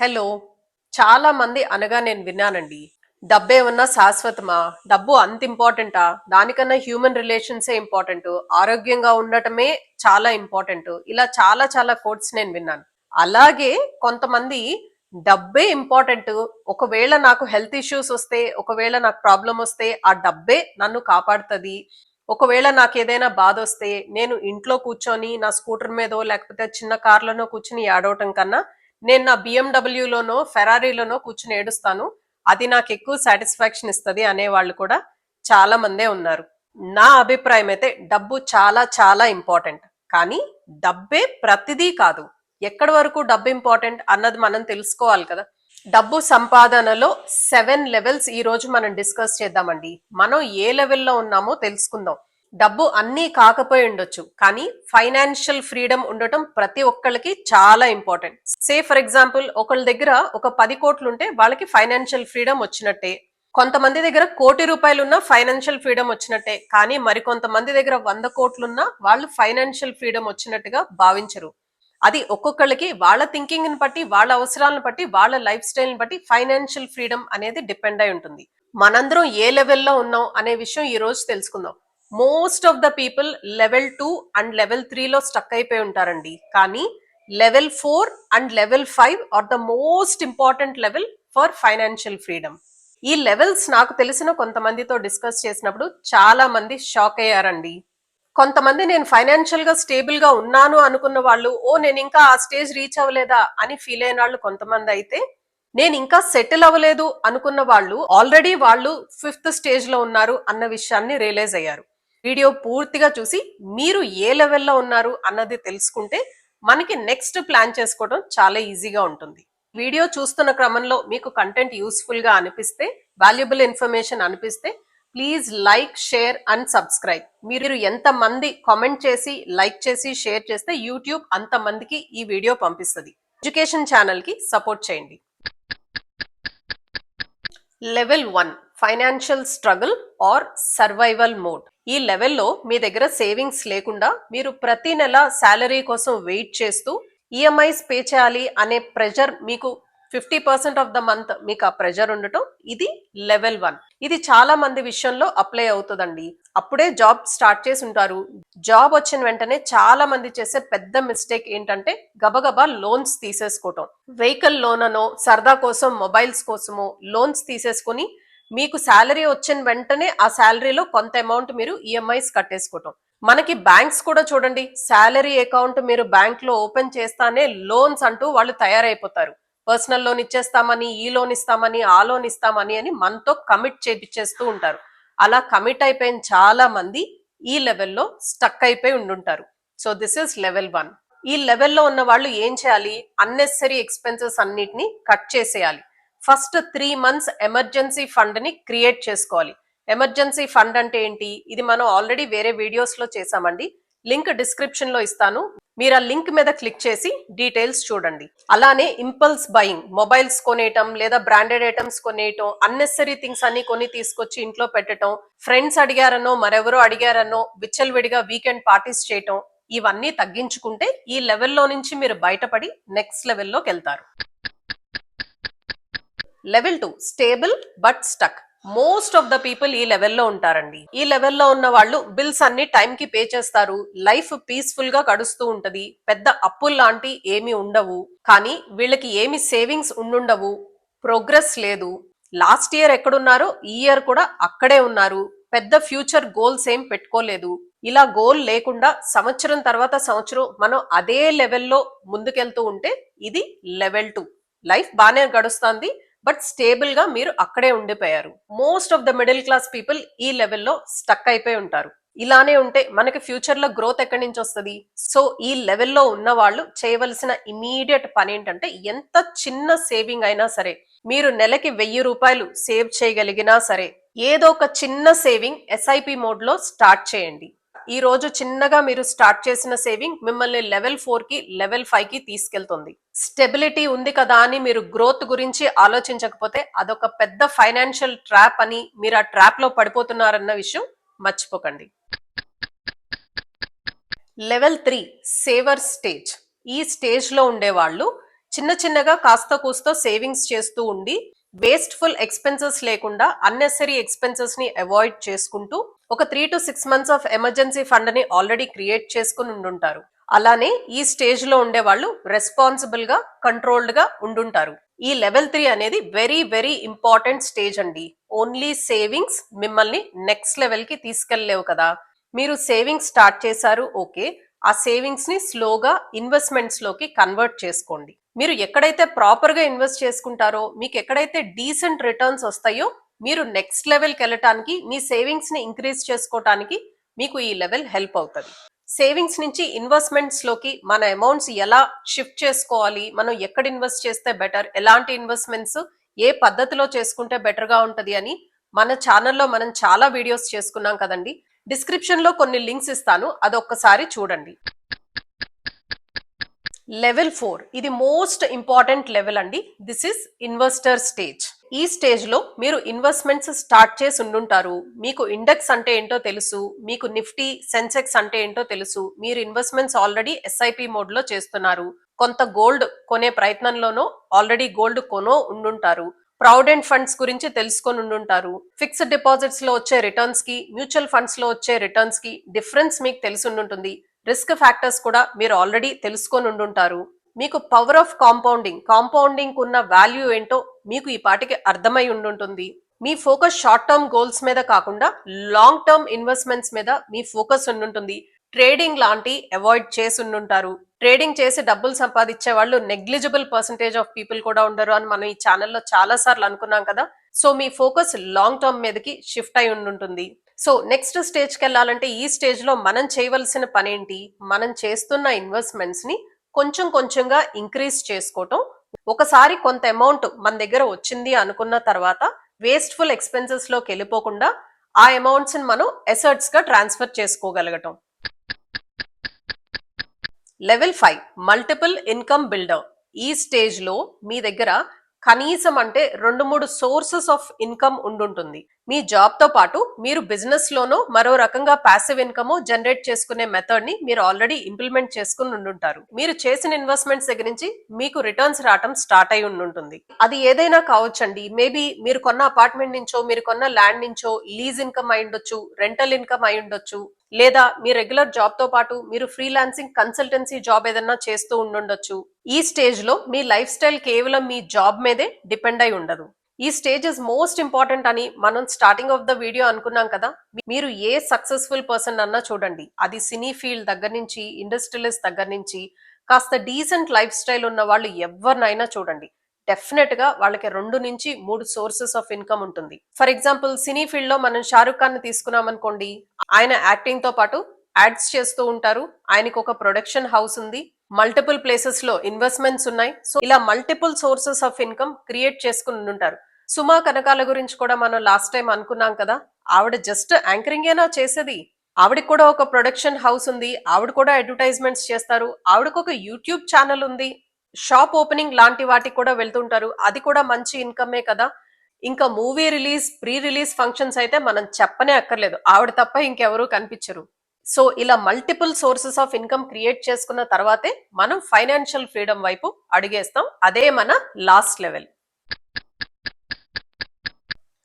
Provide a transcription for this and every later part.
Hello చాలా మంది అనగా నేను విన్నానండి. డబ్బే ఉన్నా శాశ్వతమా? డబ్బు అంత ఇంపార్టెంటా? దానికన్నా హ్యూమన్ రిలేషన్సే ఇంపార్టెంట్. ఆరోగ్యంగా ఉండటమే చాలా ఇంపార్టెంట్. ఇలా చాలా చాలా కోట్స్ నేను విన్నాను. అలాగే కొంతమంది డబ్బే ఇంపార్టెంట్. ఒకవేళ నాకు హెల్త్ ఇష్యూస్ వస్తే ఒకవేళ నాకు ప్రాబ్లం వస్తే ఆ డబ్బే నన్ను కాపాడుతుంది. ఒకవేళ నాకు ఏదైనా బాధ వస్తే నేను ఇంట్లో కూర్చొని నా స్కూటర్ మీదో లేకపోతే చిన్న కార్లోనో కూర్చుని ఏడవటం కన్నా నేను నా బిఎండబ్ల్యూలోనో ఫెరారీలోనో కూర్చుని ఏడుస్తాను. అది నాకు ఎక్కువ సాటిస్ఫాక్షన్ ఇస్తుంది అనేవాళ్ళు కూడా చాలా మందే ఉన్నారు. నా అభిప్రాయం అయితే డబ్బు చాలా చాలా ఇంపార్టెంట్ కానీ డబ్బే ప్రతిదీ కాదు. ఎక్కడి వరకు డబ్బు ఇంపార్టెంట్ అన్నది మనం తెలుసుకోవాలి కదా. డబ్బు సంపాదనలో సెవెన్ లెవెల్స్ ఈ రోజు మనం డిస్కస్ చేద్దామండి. మనం ఏ లెవెల్లో ఉన్నామో తెలుసుకుందాం. డబ్బు అన్నీ కాకపోయి ఉండొచ్చు కానీ ఫైనాన్షియల్ ఫ్రీడమ్ ఉండటం ప్రతి ఒక్కళ్ళకి చాలా ఇంపార్టెంట్. సే ఫర్ ఎగ్జాంపుల్ ఒకళ్ళ దగ్గర ఒక పది కోట్లు ఉంటే వాళ్ళకి ఫైనాన్షియల్ ఫ్రీడమ్ వచ్చినట్టే. కొంతమంది దగ్గర కోటి రూపాయలు ఉన్న ఫైనాన్షియల్ ఫ్రీడమ్ వచ్చినట్టే కానీ మరికొంతమంది దగ్గర వంద కోట్లున్నా వాళ్ళు ఫైనాన్షియల్ ఫ్రీడమ్ వచ్చినట్టుగా భావించరు. అది ఒక్కొక్కళ్ళకి వాళ్ళ థింకింగ్ని బట్టి వాళ్ళ అవసరాలను బట్టి వాళ్ళ లైఫ్ స్టైల్ని బట్టి ఫైనాన్షియల్ ఫ్రీడమ్ అనేది డిపెండ్ అయి ఉంటుంది. మనందరం ఏ లెవెల్లో ఉన్నాం అనే విషయం ఈ రోజు తెలుసుకుందాం. Most of the people level two and level త్రీలో స్టక్ అయిపోయి ఉంటారండి. కానీ level four and level five are the most important level for financial freedom ఈ లెవెల్స్ నాకు తెలిసిన కొంతమందితో డిస్కస్ చేసినప్పుడు చాలా మంది షాక్ అయ్యారండి. కొంతమంది నేను ఫైనాన్షియల్గా స్టేబుల్గా ఉన్నాను అనుకున్న వాళ్ళు ఓ నేను ఇంకా ఆ స్టేజ్ రీచ్ అవ్వలేదా? అని ఫీల్ అయిన వాళ్ళు కొంతమంది అయితే నేను ఇంకా సెటిల్ అవ్వలేదు అనుకున్న వాళ్ళు ఆల్రెడీ వాళ్ళు ఫిఫ్త్ స్టేజ్లో ఉన్నారు అన్న విషయాన్ని రియలైజ్ అయ్యారు. వీడియో పూర్తిగా చూసి మీరు ఏ లెవెల్లో ఉన్నారు అన్నది తెలుసుకుంటే మనకి నెక్స్ట్ ప్లాన్ చేసుకోవడం చాలా ఈజీగా ఉంటుంది. వీడియో చూస్తున్న క్రమంలో మీకు కంటెంట్ యూస్ఫుల్గా అనిపిస్తే వాల్యుబుల్ ఇన్ఫర్మేషన్ అనిపిస్తే please like share and subscribe మీరు ఎంతమంది కామెంట్ చేసి లైక్ చేసి షేర్ చేస్తే యూట్యూబ్ అంత మందికి ఈ వీడియో పంపిస్తుంది. ఎడ్యుకేషన్ ఛానల్కి సపోర్ట్ చేయండి. Level one financial struggle or survival mode. ఈ లెవెల్లో మీ దగ్గర సేవింగ్స్ లేకుండా మీరు ప్రతి నెల శాలరీ కోసం వెయిట్ చేస్తూ ఈఎంఐస్ పే చేయాలి అనే ప్రెషర్ మీకు fifty percent of the month మీకు ఆ ప్రెషర్ ఉండటం ఇది లెవెల్ వన్. ఇది చాలా మంది విషయంలో అప్లై అవుతుందండి. అప్పుడే జాబ్ స్టార్ట్ చేసి ఉంటారు. జాబ్ వచ్చిన వెంటనే చాలా మంది చేసే పెద్ద మిస్టేక్ ఏంటంటే గబగబా లోన్స్ తీసేసుకోవటం. వెహికల్ లోన్ అనో సరదా కోసం మొబైల్స్ కోసమో లోన్స్ తీసేసుకుని మీకు శాలరీ వచ్చిన వెంటనే ఆ శాలరీలో కొంత అమౌంట్ మీరు ఈఎంఐస్ కట్టేసుకోవటం. మనకి బ్యాంక్స్ కూడా చూడండి శాలరీ అకౌంట్ మీరు బ్యాంక్లో ఓపెన్ చేస్తానే లోన్స్ అంటూ వాళ్ళు తయారైపోతారు. పర్సనల్ లోన్ ఇచ్చేస్తామని ఈ లోన్ ఇస్తామని ఆ లోన్ ఇస్తామని అని మనతో కమిట్ చేపిచ్చేస్తూ ఉంటారు. అలా కమిట్ అయిపోయిన చాలా మంది ఈ లెవెల్లో స్టక్ అయిపోయి ఉండుంటారు. So this is level one ఈ లెవెల్లో ఉన్న వాళ్ళు ఏం చేయాలి? అన్నెసరీ ఎక్స్పెన్సెస్ అన్నిటిని కట్ చేసేయాలి. ఫస్ట్ త్రీ మంత్స్ ఎమర్జెన్సీ ఫండ్ని క్రియేట్ చేసుకోవాలి. ఎమర్జెన్సీ ఫండ్ అంటే ఏంటి? ఇది మనం ఆల్రెడీ వేరే వీడియోస్లో చేసామండి లింక్ డిస్క్రిప్షన్లో ఇస్తాను. మీరు ఆ లింక్ మీద క్లిక్ చేసి డీటెయిల్స్ చూడండి. అలానే ఇంపల్స్ బయింగ్ మొబైల్స్ కొనేయటం లేదా బ్రాండెడ్ ఐటమ్స్ కొనేయటం అన్నెసరీ థింగ్స్ అన్ని కొని తీసుకొచ్చి ఇంట్లో పెట్టడం ఫ్రెండ్స్ అడిగారనో మరెవరో అడిగారనో విచ్చలవిడిగా వీకెండ్ పార్టీస్ చేయటం ఇవన్నీ తగ్గించుకుంటే ఈ లెవెల్లో నుంచి మీరు బయటపడి నెక్స్ట్ లెవెల్లోకి వెళ్తారు. Level two stable but stuck. Most of the people ఈ లెవెల్లో ఉంటారండి. ఈ లెవెల్లో ఉన్న వాళ్ళు బిల్స్ అన్ని టైం కి పే చేస్తారు. లైఫ్ పీస్ఫుల్గా గడుస్తూ ఉంటది. పెద్ద అప్పులు లాంటి ఏమి ఉండవు. కానీ వీళ్ళకి ఏమి సేవింగ్స్ ఉండుండవు. ప్రోగ్రెస్ లేదు. లాస్ట్ ఇయర్ ఎక్కడున్నారో ఈ ఇయర్ కూడా అక్కడే ఉన్నారు. పెద్ద ఫ్యూచర్ గోల్స్ ఏం పెట్టుకోలేదు. ఇలా గోల్ లేకుండా సంవత్సరం తర్వాత సంవత్సరం మనం అదే లెవెల్లో ముందుకెళ్తూ ఉంటే ఇది లెవెల్ టూ. లైఫ్ బాగానే గడుస్తుంది. బట్ స్టేబుల్గా మీరు అక్కడే ఉండిపోయారు. Most of the middle class people ఈ లెవెల్లో స్టక్ అయిపోయి ఉంటారు. ఇలానే ఉంటే మనకి ఫ్యూచర్లో గ్రోత్ ఎక్కడి నుంచి వస్తుంది? సో ఈ లెవెల్లో ఉన్న వాళ్ళు చేయవలసిన ఇమీడియట్ పని ఏంటంటే ఎంత చిన్న సేవింగ్ అయినా సరే మీరు నెలకి వెయ్యి రూపాయలు సేవ్ చేయగలిగినా సరే ఏదో ఒక చిన్న సేవింగ్ ఎస్ఐపి మోడ్లో స్టార్ట్ చేయండి. ఈ రోజు చిన్నగా మీరు స్టార్ట్ చేసిన సేవింగ్ మిమ్మల్ని లెవెల్ ఫోర్కి లెవెల్ ఫైవ్కి తీసుకెళ్తుంది. స్టెబిలిటీ ఉంది కదా అని మీరు గ్రోత్ గురించి ఆలోచించకపోతే అదొక పెద్ద ఫైనాన్షియల్ ట్రాప్ అని మీరు ఆ ట్రాప్లో పడిపోతున్నారన్న విషయం మర్చిపోకండి. Level three saver stage. ఈ స్టేజ్లో ఉండేవాళ్ళు చిన్న చిన్నగా కాస్త కూస్తో సేవింగ్స్ చేస్తూ ఉండి వేస్ట్ఫుల్ ఎక్స్పెన్సెస్ లేకుండా అన్నెసరీ ఎక్స్పెన్సెస్ని అవాయిడ్ చేసుకుంటూ ఒక three to six months of emergency ఫండ్ని ఆల్రెడీ క్రియేట్ చేసుకుని ఉండుంటారు. అలానే ఈ స్టేజ్లో ఉండే వాళ్ళు రెస్పాన్సిబుల్గా కంట్రోల్డ్గా ఉండుంటారు. ఈ లెవెల్ త్రీ అనేది వెరీ వెరీ ఇంపార్టెంట్ స్టేజ్ అండి. ఓన్లీ సేవింగ్స్ మిమ్మల్ని నెక్స్ట్ లెవెల్కి తీసుకెళ్ళేవు కదా. మీరు సేవింగ్స్ స్టార్ట్ చేశారు ఓకే ఆ సేవింగ్స్ని స్లోగా ఇన్వెస్ట్మెంట్స్లోకి కన్వర్ట్ చేసుకోండి. మీరు ఎక్కడైతే ప్రాపర్గా ఇన్వెస్ట్ చేసుకుంటారో మీకు ఎక్కడైతే డీసెంట్ రిటర్న్స్ వస్తాయో మీరు నెక్స్ట్ లెవెల్కి వెళ్ళటానికి మీ సేవింగ్స్ని ఇంక్రీజ్ చేసుకోవటానికి మీకు ఈ లెవెల్ హెల్ప్ అవుతుంది. సేవింగ్స్ నుంచి ఇన్వెస్ట్మెంట్స్లోకి మన అమౌంట్స్ ఎలా షిఫ్ట్ చేసుకోవాలి మనం ఎక్కడ ఇన్వెస్ట్ చేస్తే బెటర్ ఎలాంటి ఇన్వెస్ట్మెంట్స్ ఏ పద్ధతిలో చేసుకుంటే బెటర్గా ఉంటది అని మన ఛానల్లో మనం చాలా వీడియోస్ చేసుకున్నాం కదండి. డిస్క్రిప్షన్లో కొన్ని లింక్స్ ఇస్తాను అదొక్కసారి చూడండి. లెవెల్ ఫోర్ ఇది మోస్ట్ ఇంపార్టెంట్ లెవెల్ అండి. దిస్ ఇస్ ఇన్వెస్టర్ స్టేజ్ ఈ స్టేజ్లో మీరు ఇన్వెస్ట్మెంట్స్ స్టార్ట్ చేసి ఉండుంటారు. మీకు ఇండెక్స్ అంటే ఏంటో తెలుసు మీకు నిఫ్టీ సెన్సెక్స్ అంటే ఏంటో తెలుసు మీరు ఇన్వెస్ట్మెంట్స్ ఆల్రెడీ ఎస్ఐపి మోడ్లో చేస్తున్నారు. కొంత గోల్డ్ కొనే ప్రయత్నంలోనో ఆల్రెడీ గోల్డ్ కొనో ఉండుంటారు. ప్రావిడెంట్ ఫండ్స్ గురించి తెలుసుకొని ఉండుంటారు. ఫిక్స్డ్ డిపాజిట్స్లో వచ్చే రిటర్న్స్కి మ్యూచువల్ ఫండ్స్లో వచ్చే రిటర్న్స్కి డిఫరెన్స్ మీకు తెలిసి ఉండుంటుంది. రిస్క్ ఫ్యాక్టర్స్ కూడా మీరు ఆల్రెడీ తెలుసుకొని ఉండుంటారు. మీకు పవర్ ఆఫ్ కాంపౌండింగ్ కాంపౌండింగ్ ఉన్న వాల్యూ ఏంటో మీకు ఈ పాటికి అర్థమై ఉండుంటుంది. మీ ఫోకస్ షార్ట్ టర్మ్ గోల్స్ మీద కాకుండా లాంగ్ టర్మ్ ఇన్వెస్ట్మెంట్స్ మీద మీ ఫోకస్ ఉండుంటుంది. ట్రేడింగ్ లాంటి అవాయిడ్ చేసి ఉండుంటారు ట్రేడింగ్ చేసి డబ్బులు సంపాదించే వాళ్ళు నెగ్లిజిబుల్ పర్సంటేజ్ ఆఫ్ పీపుల్ కూడా ఉండరు అని మనం ఈ ఛానల్లో చాలా సార్లు అనుకున్నాం కదా. సో మీ ఫోకస్ లాంగ్ టర్మ్ మీదకి షిఫ్ట్ అయి ఉండుంటుంది. సో నెక్స్ట్ స్టేజ్కి వెళ్ళాలంటే ఈ స్టేజ్లో మనం చేయవలసిన పనేంటి? మనం చేస్తున్న ఇన్వెస్ట్మెంట్స్ని కొంచెం కొంచెంగా ఇంక్రీజ్ చేసుకోవటం. ఒకసారి కొంత అమౌంట్ మన దగ్గర వచ్చింది అనుకున్న తర్వాత వేస్ట్ఫుల్ ఎక్స్పెన్సెస్లోకి వెళ్ళిపోకుండా ఆ అమౌంట్స్ని మనం ఎసర్ట్స్గా transfer చేసుకోగలగటం. Level five multiple income builder ఈ స్టేజ్లో మీ దగ్గర కనీసం అంటే రెండు మూడు సోర్సెస్ ఆఫ్ ఇన్కమ్ ఉండుంటుంది. మీ జాబ్తో పాటు మీరు బిజినెస్ లోనో మరో రకంగా ప్యాసివ్ ఇన్కమ్ జనరేట్ చేసుకునే మెథడ్ని మీరు ఆల్రెడీ ఇంప్లిమెంట్ చేసుకుని ఉండుంటారు. మీరు చేసిన ఇన్వెస్ట్మెంట్స్ దగ్గర నుంచి మీకు రిటర్న్స్ రావటం స్టార్ట్ అయి ఉండుంటుంది. అది ఏదైనా కావచ్చండి. మేబీ మీరు కొన్న అపార్ట్మెంట్ నుంచో మీరు కొన్న ల్యాండ్ నుంచో లీజ్ ఇన్కమ్ అయి ఉండొచ్చు రెంటల్ ఇన్కమ్ అయి ఉండొచ్చు లేదా మీ రెగ్యులర్ జాబ్తో పాటు మీరు ఫ్రీలాన్సింగ్ కన్సల్టెన్సీ జాబ్ ఏదన్నా చేస్తూ ఉండుండొచ్చు. ఈ స్టేజ్లో మీ లైఫ్ స్టైల్ కేవలం మీ జాబ్ మీదే డిపెండ్ అయి ఉండదు. ఈ స్టేజ్ ఇస్ మోస్ట్ ఇంపార్టెంట్ అని మనం స్టార్టింగ్ ఆఫ్ ద వీడియో అనుకున్నాం కదా. మీరు ఏ సక్సెస్ఫుల్ పర్సన్ అన్నా చూడండి. అది సినీ ఫీల్డ్ దగ్గర నుంచి ఇండస్ట్రియలిస్ట్ దగ్గర నుంచి కాస్త డీసెంట్ లైఫ్ స్టైల్ ఉన్న వాళ్ళు ఎవరినైనా చూడండి. డెఫినెట్గా వాళ్ళకి రెండు నుంచి మూడు సోర్సెస్ ఆఫ్ ఇన్కమ్ ఉంటుంది. ఫర్ ఎగ్జాంపుల్ సినీ ఫీల్డ్లో మనం షారుఖ్ ఖాన్ తీసుకున్నాం అనుకోండి. ఆయన యాక్టింగ్తో పాటు యాడ్స్ చేస్తూ ఉంటారు. ఆయనకు ఒక ప్రొడక్షన్ హౌస్ ఉంది. మల్టిపుల్ ప్లేసెస్లో ఇన్వెస్ట్మెంట్స్ ఉన్నాయి. సో ఇలా multiple sources of income create చేసుకుని ఉంటారు. సుమా కనకాల గురించి కూడా మనం లాస్ట్ టైం అనుకున్నాం కదా. ఆవిడ జస్ట్ యాంకరింగ్ ఏనా చేసేది? ఆవిడకి కూడా ఒక ప్రొడక్షన్ హౌస్ ఉంది. ఆవిడ కూడా అడ్వర్టైజ్మెంట్స్ చేస్తారు. ఆవిడకు ఒక యూట్యూబ్ ఛానల్ ఉంది. షాప్ ఓపెనింగ్ లాంటి వాటికి కూడా వెళ్తుంటారు. అది కూడా మంచి ఇన్కమే కదా. ఇంకా movie release pre release functions అయితే మనం చెప్పనే అక్కర్లేదు. ఆవిడ తప్ప ఇంకెవరూ కనిపించరు. సో ఇలా multiple sources of income create చేసుకున్న తర్వాతే మనం ఫైనాన్షియల్ ఫ్రీడమ్ వైపు అడిగేస్తాం. అదే మన last level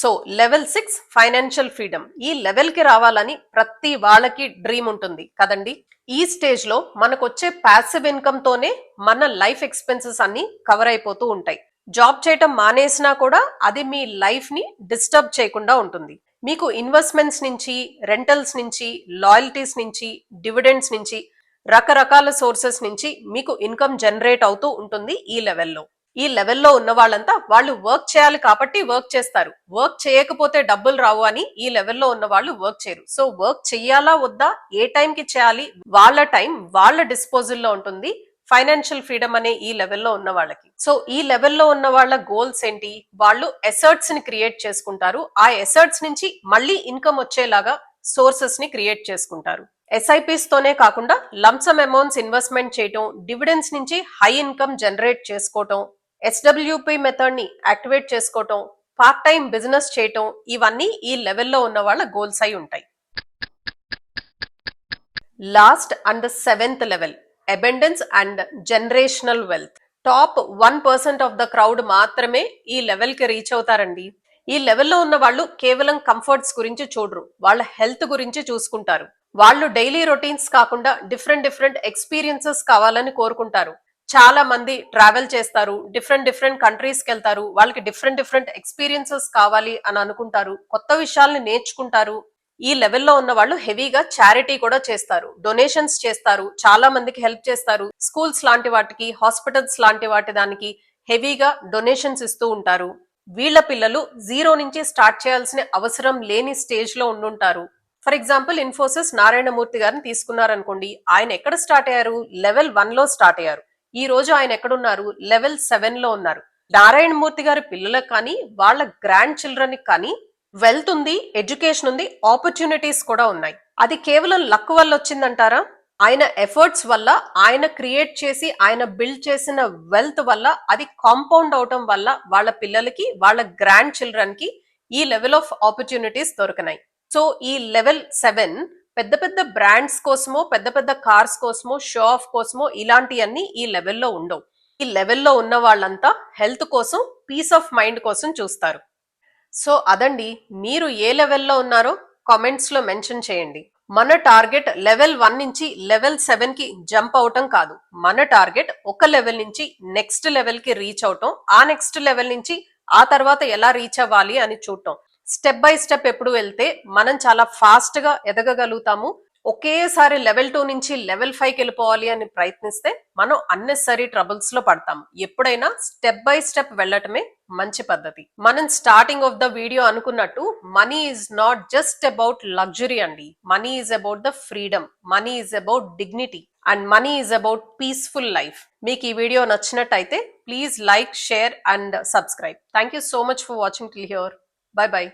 so level six financial freedom ఈ లెవెల్కి రావాలని ప్రతి వాళ్ళకి డ్రీమ్ ఉంటుంది. కదండి? ఈ స్టేజ్లో మనకు వచ్చే ప్యాసివ్ ఇన్కమ్ తోనే మన లైఫ్ ఎక్స్పెన్సెస్ అన్ని కవర్ అయిపోతూ ఉంటాయి. జాబ్ చేయటం మానేసినా కూడా అది మీ లైఫ్ని డిస్టర్బ్ చేయకుండా ఉంటుంది. మీకు ఇన్వెస్ట్మెంట్స్ నుంచి రెంటల్స్ నుంచి లాయల్టీస్ నుంచి డివిడెండ్స్ నుంచి రకరకాల సోర్సెస్ నుంచి మీకు ఇన్కమ్ జనరేట్ అవుతూ ఉంటుంది ఈ లెవెల్లో ఈ లెవెల్లో ఉన్న వాళ్ళంతా వాళ్ళు వర్క్ చేయాలి కాబట్టి వర్క్ చేస్తారు. వర్క్ చేయకపోతే డబ్బులు రావు అని ఈ లెవెల్లో ఉన్న వాళ్ళు వర్క్ చేయరు. సో వర్క్ చెయ్యాలా వద్దా? ఏ టైంకి చేయాలి? వాళ్ళ టైం వాళ్ళ డిస్పోజల్లో ఉంటుంది. ఫైనాన్షియల్ ఫ్రీడమ్ అనే ఈ లెవెల్లో ఉన్న వాళ్ళకి. సో ఈ లెవెల్లో ఉన్న వాళ్ళ గోల్స్ ఏంటి? వాళ్ళు ఎసర్ట్స్ని క్రియేట్ చేసుకుంటారు. ఆ ఎసర్ట్స్ నుంచి మళ్ళీ ఇన్కమ్ వచ్చేలాగా సోర్సెస్ని క్రియేట్ చేసుకుంటారు. ఎస్ఐపిస్ తోనే కాకుండా లంసమ్ అమౌంట్స్ ఇన్వెస్ట్మెంట్ చేయటం డివిడెన్స్ నుంచి హై ఇన్కమ్ జనరేట్ చేసుకోవటం ఎస్డబ్ల్యూపీ మెథడ్ని యాక్టివేట్ చేసుకోవటం పార్ట్ టైం బిజినెస్ చేయటం ఇవన్నీ ఈ లెవెల్లో ఉన్న వాళ్ళ గోల్స్ అయి ఉంటాయి. Last and seventh level abundance and generational wealth top one percent of the crowd మాత్రమే ఈ లెవెల్కి రీచ్ అవుతారండి. ఈ లెవెల్లో ఉన్న వాళ్ళు కేవలం కంఫర్ట్స్ గురించి చూడరు వాళ్ళ హెల్త్ గురించి చూసుకుంటారు. వాళ్ళు డైలీ రొటీన్స్ కాకుండా డిఫరెంట్ డిఫరెంట్ ఎక్స్పీరియన్సెస్ కావాలని కోరుకుంటారు. చాలా మంది ట్రావెల్ చేస్తారు డిఫరెంట్ డిఫరెంట్ కంట్రీస్కి వెళ్తారు వాళ్ళకి డిఫరెంట్ డిఫరెంట్ ఎక్స్పీరియన్సెస్ కావాలి అని అనుకుంటారు కొత్త విషయాల్ని నేర్చుకుంటారు. ఈ లెవెల్లో ఉన్న వాళ్ళు హెవీగా చారిటీ కూడా చేస్తారు డొనేషన్స్ చేస్తారు చాలా మందికి హెల్ప్ చేస్తారు. స్కూల్స్ లాంటి వాటికి హాస్పిటల్స్ లాంటి వాటి దానికి హెవీగా డొనేషన్స్ ఇస్తూ ఉంటారు. వీళ్ళ పిల్లలు జీరో నుంచి స్టార్ట్ చేయాల్సిన అవసరం లేని స్టేజ్లో ఉండుంటారు. ఫర్ ఎగ్జాంపుల్ ఇన్ఫోసిస్ నారాయణమూర్తి గారిని తీసుకున్నారనుకోండి ఆయన ఎక్కడ స్టార్ట్ అయ్యారు? లెవెల్ వన్లో స్టార్ట్ అయ్యారు. ఈ రోజు ఆయన ఎక్కడున్నారు? లెవెల్ సెవెన్లో ఉన్నారు. నారాయణమూర్తి గారి పిల్లలకు కానీ వాళ్ళ గ్రాండ్ చిల్డ్రన్ కానీ వెల్త్ ఉంది ఎడ్యుకేషన్ ఉంది ఆపర్చునిటీస్ కూడా ఉన్నాయి. అది కేవలం లక్ వల్ల వచ్చిందంటారా? ఆయన ఎఫర్ట్స్ వల్ల ఆయన క్రియేట్ చేసి ఆయన బిల్డ్ చేసిన వెల్త్ వల్ల అది కాంపౌండ్ అవటం వల్ల వాళ్ళ పిల్లలకి వాళ్ళ గ్రాండ్ చిల్డ్రన్కి ఈ లెవెల్ ఆఫ్ ఆపర్చునిటీస్ దొరికినాయి. సో ఈ లెవెల్ సెవెన్ పెద్ద పెద్ద బ్రాండ్స్ కోసమో పెద్ద పెద్ద కార్స్ కోసమో షో ఆఫ్ కోసమో ఇలాంటివన్నీ ఈ లెవెల్లో ఉండవు. ఈ లెవెల్లో ఉన్న వాళ్ళంతా హెల్త్ కోసం పీస్ ఆఫ్ మైండ్ కోసం చూస్తారు. సో అదండి. మీరు ఏ లెవెల్లో ఉన్నారో కామెంట్స్లో మెన్షన్ చేయండి. మన టార్గెట్ లెవెల్ వన్ నుంచి లెవెల్ సెవెన్కి జంప్ అవటం కాదు. మన టార్గెట్ ఒక లెవెల్ నుంచి నెక్స్ట్ లెవెల్కి రీచ్ అవటం ఆ నెక్స్ట్ లెవెల్ నుంచి ఆ తర్వాత ఎలా రీచ్ అవ్వాలి అని చూడటం. స్టెప్ బై స్టెప్ ఎప్పుడు వెళ్తే మనం చాలా ఫాస్ట్గా ఎదగగలుగుతాము. ఒకేసారి లెవెల్ టూ నుంచి లెవెల్ ఫైవ్కి వెళ్ళిపోవాలి అని ప్రయత్నిస్తే మనం అన్నెసరీ ట్రబుల్స్లో పడతాం ఎప్పుడైనా స్టెప్ బై స్టెప్ వెళ్ళటమే మంచి పద్ధతి. మనం స్టార్టింగ్ ఆఫ్ ద వీడియో అనుకున్నట్టు money is not just about luxury అండి. Money is about the freedom. Money is about dignity. And money is about peaceful life. మీకు ఈ వీడియో నచ్చినట్టయితే please like share and subscribe. Thank you so much for watching. Till here. Bye bye